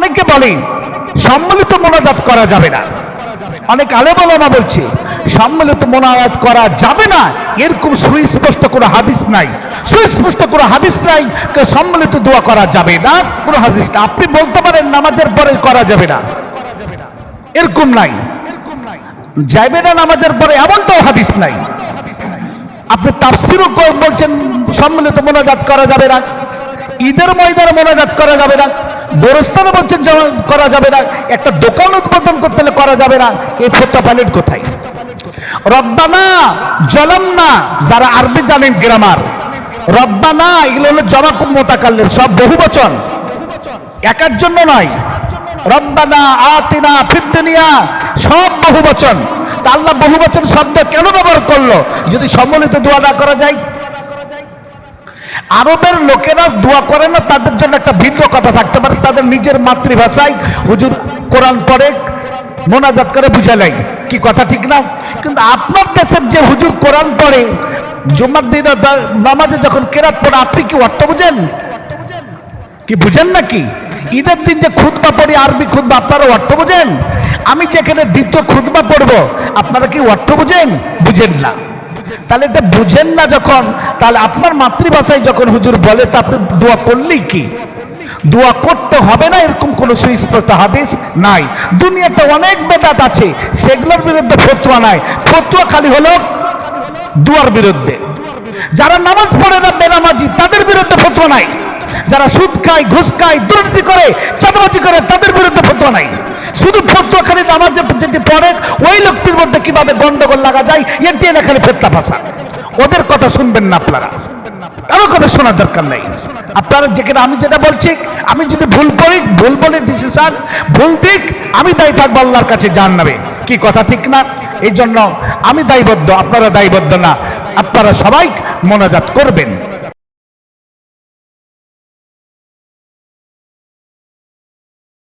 অনেকে বলে, সম্মিলিত মোনাজাত করা যাবে না। অনেক আলেমালামা বলছে, সম্মিলিত মোনাজাত করা যাবে না। এরকম সুস্পষ্ট কোনো হাদিস নাই। সুস্পষ্ট কোনো হাদিস নাই সম্মিলিত দোয়া করা যাবে না। কোনো হাদিস না। আপনি বলতে পারেন নামাজের পরে করা যাবে না। এরকম নাই। যাবে না নামাজের পরে এমনটাও হাদিস নাই। আপনি তাফসিরও বলছেন, সম্মিলিত মোনাজাত করা যাবে না। ঈদের ময়দানে মোনাজাত করা যাবে না গোরস্থানে বলছেন করা যাবে না, একটা দোকান উদ্বোধন করতে হলে করা যাবে না, এই ফোটা প্যালেট কোথায়? রব্বানা জলম না যারা আরবি জানেন গ্রামার, রব্বানা এগুলো হলো জমা মোতাকাল্লের, সব বহু বচন। একার জন্য নয়। রব্বানা আতিনা ফিদ্দুনিয়া সব বহু বচন। তা আল্লাহ বহু বচন শব্দ কেন ব্যবহার করল? যদি সম্মিলিত দোয়া না করা যায় আরবের লোকেরা দোয়া করে না, তাদের জন্য একটা ভিন্ন কথা থাকতে পারে, তাদের নিজের মাতৃভাষায় হুজুর কোরআন পড়ে, মোনাজাত করে বুঝালাই কি কথা, ঠিক না? কিন্তু আপনার দেশের যে হুজুর কোরআন পড়ে, জুমার দিন নামাজে যখন কেরাত পড়ে, আপনি কি অর্থ বুঝেন? কি বুঝেন নাকি? ঈদের দিন যে খুদবা পড়ি, আরবি খুদবা আপনারা অর্থ বুঝেন? আমি যেখানে দ্বিতীয় খুদবা পড়ব, আপনারা কি অর্থ বুঝেন? বুঝেন না। তাহলে এটা বুঝেন না যখন, তাহলে আপনার মাতৃভাষায় যখন হুজুর বলে, তা আপনি দোয়া করলেই কি? দোয়া করতে হবে না, এরকম কোনো সুস্পষ্ট হাদিস নাই। দুনিয়াতে অনেক বেদাত আছে, সেগুলোর বিরুদ্ধে ফতুয়া নাই। ফতুয়া খালি হলো দুয়ার বিরুদ্ধে। যারা নামাজ পড়ে না, বেনামাজি, তাদের বিরুদ্ধে ফতোয়া নাই। যারা সুদ খায়, ঘুষ খায়, দুর্নীতি করে, চাঁদাবাজি করে, তাদের বিরুদ্ধে ফতোয়া নাই। শুধু ফতোয়া খালি নামাজ যদি পড়ে ওই কীভাবে গন্ডগোল লাগা যায় এটি না খালি ফেতলা ভাষা ওদের কথা শুনবেন না আপনারা। কারও কথা শোনার দরকার নাই। আপনারা যেখানে আমি যেটা বলছি, আমি যদি ভুল করি, ভুল বলে ডিসিশন ভুল দিক, আমি দায়ী থাকব আল্লাহর কাছে জান নেবে কি কথা ঠিক না? এই জন্য আমি দায়বদ্ধ, আপনারা দায়বদ্ধ না। আপনারা সবাই মোনাজাত করবেন।